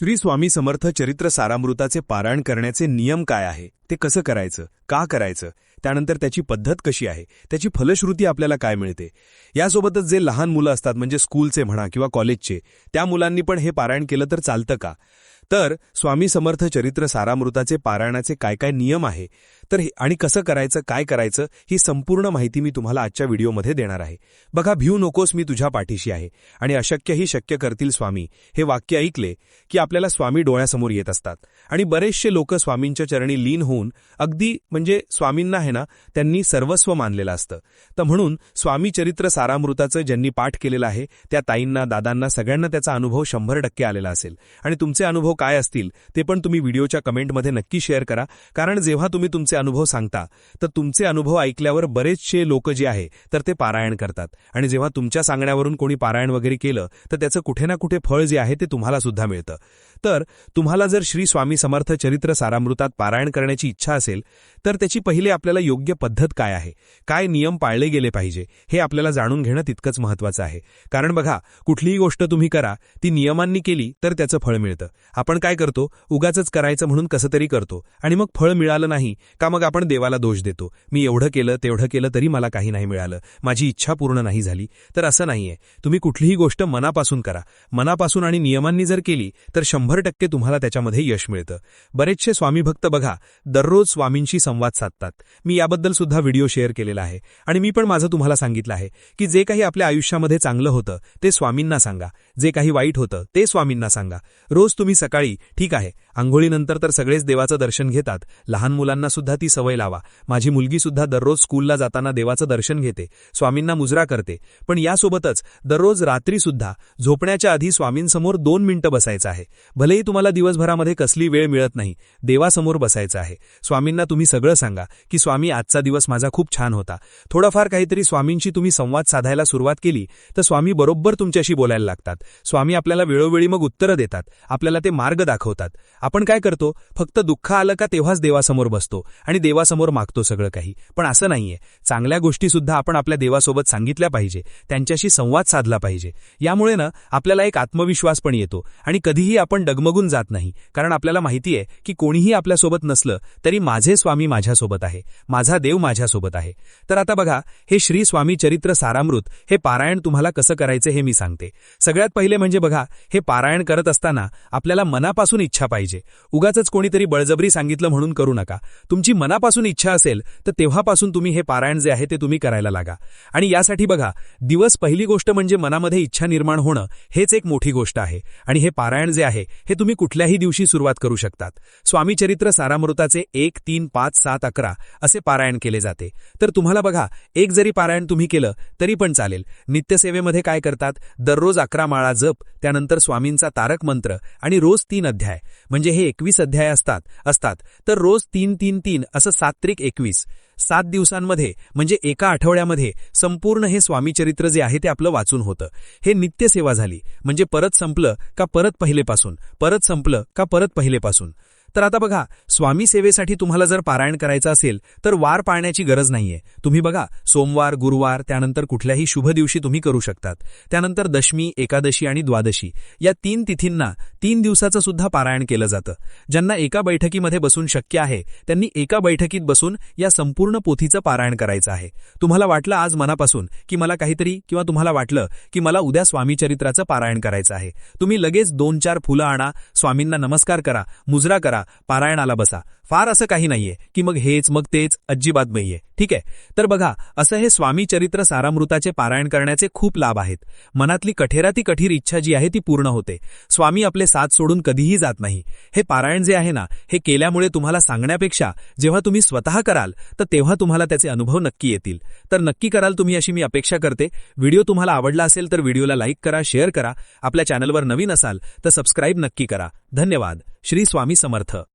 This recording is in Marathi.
श्री स्वामी समर्थ चरित्र सारामृताचे पारायण करण्याचे नियम काय आहे? ते कसं करायचं? का करायचं? त्यानंतर त्याची पद्धत कशी आहे? त्याची फलश्रुती आपल्याला काय मिळते? यासोबतच जे लहान मुलं असतात म्हणजे स्कूलचे म्हणा किंवा कॉलेजचे त्या मुलांनी पण हे पारायण केलं तर चालतं का? तर स्वामी समर्थ चरित्र सारामृताचे पारायणाचे काय काय नियम आहे? तर हे- आणि कसं करायचं काय करायचं ही संपूर्ण माहिती मी तुम्हाला आजच्या व्हिडिओमध्ये देणार आहे. बघा भिऊ नकोस मी तुझ्या पाठीशी आहे. आणि अशक्यही शक्य करतील स्वामी. हे वाक्य ऐकले की आपल्याला स्वामी डोळ्यासमोर येत असतात. आणि बरेचसे लोक स्वामींच्या चरणी लीन होऊन अगदी म्हणजे स्वामींना आहे ना त्यांनी सर्वस्व मानलेलं असतं. तर म्हणून स्वामी चरित्र सारामृताचं ज्यांनी पाठ केलेलं आहे त्या ताईंना दादांना सगळ्यांना त्याचा अनुभव शंभर टक्के आलेला असेल. आणि तुमचे अनुभव काय असतील ते पण तुम्ही व्हिडिओच्या कमेंटमध्ये नक्की शेअर करा. कारण जेव्हा तुम्ही तुमचे अनुभव सांगता. तर तुमचे अनुभव ऐकल्यावर बरेचसे लोक जे आहे तर ते पारायण करतात. आणि जेव्हा तुमच्या सांगण्यावरून कोणी पारायण वगैरे केलं तर त्याचं कुठे ना कुठे फळ जे आहे ते तुम्हाला सुद्धा मिळतं. तर तुम्हाला जर श्री स्वामी समर्थ चरित्र सारामृतात पारायण करण्याची इच्छा असेल तर त्याची पहिले आपल्याला योग्य पद्धत काय आहे? काय नियम पाळले गेले पाहिजे? हे आपल्याला जाणून घेणं तितकंच महत्वाचं आहे. कारण बघा कुठलीही गोष्ट तुम्ही करा ती नियमांनी केली तर त्याचं फळ मिळतं. आपण काय करतो? उगाचच करायचं म्हणून कसं तरी करतो. आणि मग फळ मिळालं नाही का मग आपण देवाला दोष देतो? मी एवढं केलं तेवढं केलं तरी मला काही नाही मिळालं. माझी इच्छा पूर्ण नाही झाली. तर असं नाहीये. तुम्ही कुठलीही गोष्ट मनापासून करा. मनापासून आणि नियमांनी जर केली तर शंभर टक्के तुम्हाला त्याच्यामध्ये यश मिळतं. बरेचसे स्वामीभक्त बघा दररोज स्वामींशी संवाद साधतात. मी याबद्दल सुद्धा व्हिडिओ शेअर केलेला आहे. आणि मी पण माझं तुम्हाला सांगितलं आहे की जे काही आपल्या आयुष्यामध्ये चांगलं होतं ते स्वामींना सांगा. जे काही वाईट होतं ते स्वामींना सांगा. रोज तुम्ही सकाळी ठीक आहे आंघोळीनंतर तर सगळेच देवाचं दर्शन घेतात. लहान मुलांना सुद्धा ती सवय लावा. माझी मुलगी सुद्धा दररोज स्कूलला जाताना देवाचं दर्शन घेते. स्वामींना मुजरा करते. पण यासोबतच दररोज रात्रीसुद्धा झोपण्याच्या आधी स्वामींसमोर दोन मिनिटं बसायचं आहे. भलेही तुम्हाला दिवसभरामध्ये कसली वेळ मिळत नाही देवासमोर बसायचं आहे. स्वामींना तुम्ही सगळं सांगा की स्वामी आजचा दिवस माझा खूप छान होता. थोडाफार काहीतरी स्वामींशी तुम्ही संवाद साधायला सुरुवात केली तर स्वामी बरोबर तुमच्याशी बोलायला लागतात. स्वामी आपल्याला वेळोवेळी मग उत्तरं देतात. आपल्याला ते मार्ग दाखवतात. आपण काय करतो? फक्त दुःख आलं का तेव्हाच देवासमोर बसतो आणि देवासमोर मागतो सगळं काही. पण असं नाहीये. चांगल्या गोष्टीसुद्धा आपण आपल्या देवासोबत सांगितल्या पाहिजे. त्यांच्याशी संवाद साधला पाहिजे. यामुळे ना आपल्याला एक आत्मविश्वास पण येतो आणि कधीही आपण डगमगून जात नाही. कारण आपल्याला माहिती आहे की कोणीही आपल्यासोबत नसलं तरी माझे स्वामी माझ्यासोबत आहे. माझा देव माझ्यासोबत आहे. तर आता बघा हे श्री स्वामी चरित्र सारामृत हे पारायण तुम्हाला कसं करायचं हे मी सांगते. सगळ्यात पहिले म्हणजे बघा हे पारायण करत असताना आपल्याला मनापासून इच्छा पाहिजे. उगाच कोणीतरी बळजबरी सांगितलं म्हणून करू नका. तुमची मनापासून इच्छा असेल तर तेव्हापासून तुम्ही हे पारायण जे आहे ते तुम्ही करायला लागा. आणि यासाठी बघा दिवस पहिली गोष्ट म्हणजे मनामध्ये इच्छा निर्माण होणं हेच एक मोठी गोष्ट आहे. आणि हे पारायण जे आहे हे तुम्ही कुठल्याही दिवशी सुरुवात करू शकतात. स्वामी चरित्र सारामृताचे एक तीन पाच सात अकरा असे पारायण केले जाते. तर तुम्हाला बघा एक जरी पारायण तुम्ही केलं तरी पण चालेल. नित्यसेवेमध्ये काय करतात? दररोज अकरा माळा जप त्यानंतर स्वामींचा तारक मंत्र आणि रोज तीन अध्याय. म्हणजे म्हणजे हे एकवीस अध्याय असतात असतात. तर रोज तीन तीन तीन असं सात्रिक एकवीस. सात दिवसांमध्ये म्हणजे एका आठवड्यामध्ये संपूर्ण हे स्वामीचरित्र जे आहे ते आपलं वाचून होतं. हे नित्यसेवा झाली. म्हणजे परत संपलं का परत पहिलेपासून? परत संपलं का परत पहिलेपासून? तर आता बघा स्वामी सेवेसाठी तुम्हाला जर पारायण करायचं असेल तर वार पाळण्याची गरज नाहीये. तुम्ही बघा सोमवार गुरुवार त्यानंतर कुठल्याही शुभ दिवशी तुम्ही करू शकतात. त्यानंतर दशमी एकादशी आणि द्वादशी या तीन तिथींना तीन दिवसाचं सुद्धा पारायण केलं जातं. ज्यांना एका बैठकीमध्ये बसून शक्य आहे त्यांनी एका बैठकीत बसून या संपूर्ण पोथीचं पारायण करायचं आहे. तुम्हाला वाटलं आज मनापासून की मला काहीतरी किंवा तुम्हाला वाटलं की मला उद्या स्वामीचरित्राचं पारायण करायचं आहे. तुम्ही लगेच दोन चार फुलं आणा स्वामींना नमस्कार करा मुजरा करा पारायणाला बसा. फार असं काही नाहीये की मग हेच मग तेच अजिबात नाहीये. ठीक आहे? तर बघा असं हे स्वामी चरित्र सारामृताचे पारायण करण्याचे खूप लाभ आहेत. मनातली कठेराती कठीर इच्छा जी आहे ती पूर्ण होते. स्वामी आपले साथ सोडून कधीही जात नाही. हे पारायण जे आहे ना हे केल्यामुळे तुम्हाला सांगण्यापेक्षा जेव्हा तुम्ही स्वतः कराल तर तेव्हा तुम्हाला त्याचे अनुभव नक्की येतील. तर नक्की कराल तुम्ही अशी मी अपेक्षा करते. व्हिडिओ तुम्हाला आवडला असेल तर व्हिडिओला लाईक करा शेअर करा. आपल्या चॅनलवर नवीन असाल तर सबस्क्राईब नक्की करा. धन्यवाद. श्री स्वामी समर्थ.